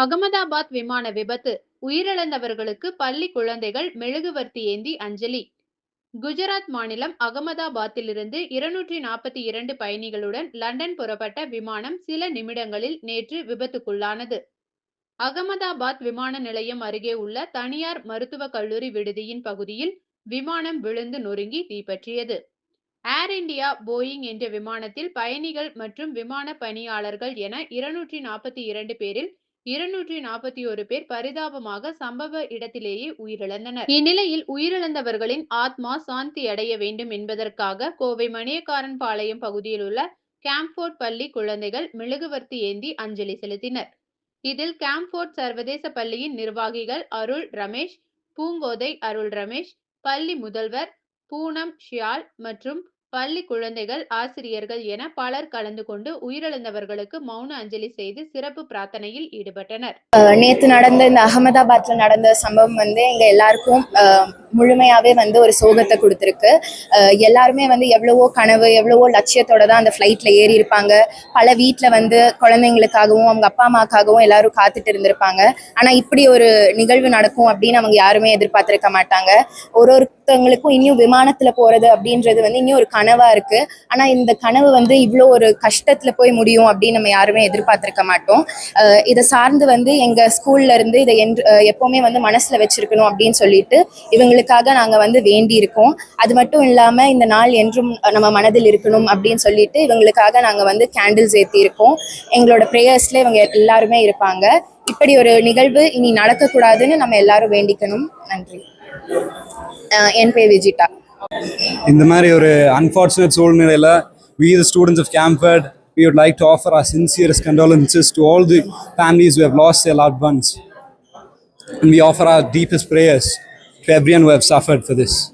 அகமதாபாத் விமான விபத்து. உயிரிழந்தவர்களுக்கு பள்ளி குழந்தைகள் மெழுகுவர்த்தி ஏந்தி அஞ்சலி. குஜராத் மாநிலம் அகமதாபாத்திலிருந்து இருநூற்றி நாற்பத்தி இரண்டு பயணிகளுடன் லண்டன் புறப்பட்ட விமானம் சில நிமிடங்களில் நேற்று விபத்துக்குள்ளானது. அகமதாபாத் விமான நிலையம் அருகே உள்ள தனியார் மருத்துவக் கல்லூரி விடுதியின் பகுதியில் விமானம் விழுந்து நொறுங்கி தீப்பற்றியது. ஏர் இந்தியா போயிங் என்ற விமானத்தில் பயணிகள் மற்றும் விமான பணியாளர்கள் என இருநூற்றி நாற்பத்தி இரண்டு பேரில் இருநூற்றி நாற்பத்தி ஒரு பேர் பரிதாபமாக சம்பவ இடத்திலேயே உயிரிழந்தனர். இந்நிலையில் உயிரிழந்தவர்களின் ஆத்மா சாந்தி அடைய வேண்டும் என்பதற்காக கோவை மணியக்காரன் பாளையம் பகுதியில் உள்ள கேம்ப்ஃபோர்ட் பள்ளி குழந்தைகள் மெழுகுவர்த்தி ஏந்தி அஞ்சலி செலுத்தினர். இதில் கேம்ப்ஃபோர்ட் சர்வதேச பள்ளியின் நிர்வாகிகள் அருள் ரமேஷ் பூங்கோதை அருள் ரமேஷ் பள்ளி முதல்வர் பூனம் ஷியால் மற்றும் பள்ளி குழந்தைகள் ஆசிரியர்கள் என பலர் கலந்து கொண்டு உயிரிழந்தவர்களுக்கு மௌன அஞ்சலி செய்து சிறப்பு பிரார்த்தனையில் ஈடுபட்டனர். நேற்று நடந்த இந்த அகமதாபாத்ல நடந்த சம்பவம் வந்து எங்க எல்லாருக்கும் முழுமையாகவே வந்து ஒரு சோகத்தை கொடுத்துருக்கு. எல்லாருமே வந்து எவ்வளவோ கனவு எவ்வளவோ லட்சியத்தோட தான் அந்த ஃப்ளைட்டில் ஏறி இருப்பாங்க. பல வீட்டில் வந்து குழந்தைங்களுக்காகவும் அவங்க அப்பா அம்மாக்காகவும் எல்லாரும் காத்துட்டு இருந்திருப்பாங்க. ஆனால் இப்படி ஒரு நிகழ்வு நடக்கும் அப்படின்னு அவங்க யாருமே எதிர்பார்த்திருக்க மாட்டாங்க. ஒரு ஒருத்தவங்களுக்கும் இன்னும் விமானத்தில் போகிறது அப்படின்றது வந்து இன்னும் ஒரு கனவாக இருக்கு. ஆனால் இந்த கனவு வந்து இவ்வளோ ஒரு கஷ்டத்தில் போய் முடியும் அப்படின்னு நம்ம யாருமே எதிர்பார்த்துருக்க மாட்டோம். இதை சார்ந்து வந்து எங்கள் ஸ்கூல்ல இருந்து இதை என்று எப்போவுமே வந்து மனசில் வச்சிருக்கணும் அப்படின்னு சொல்லிட்டு இவங்களுக்கு அவங்களுக்காக நாங்கள் வந்து வேண்டி இருக்கோம் அது மட்டும் இல்லாமல் இந்த நாள் என்றும் நம்ம மனதில் இருக்கணும் அப்படின்னு சொல்லிட்டு இவங்களுக்காக நாங்கள் வந்து கேண்டில்ஸ் ஏத்தி இருக்கோம் எங்களோட ப்ரேயர்ஸ்ல இவங்க எல்லாருமே இருப்பாங்க. இப்படி ஒரு நிகழ்வு இனி நடக்கக்கூடாதுன்னு நம்ம எல்லாரும் வேண்டிக்கணும். நன்றி. என் பேர் விஜிதா. இந்த மாதிரி ஒரு அன்ஃபார்ச்சுனேட் சூழ்நிலையில் we the students of Camford we would like to offer our sincerest condolences to all the families who have lost their loved ones. And we offer our deepest prayers. Everyone who have suffered for this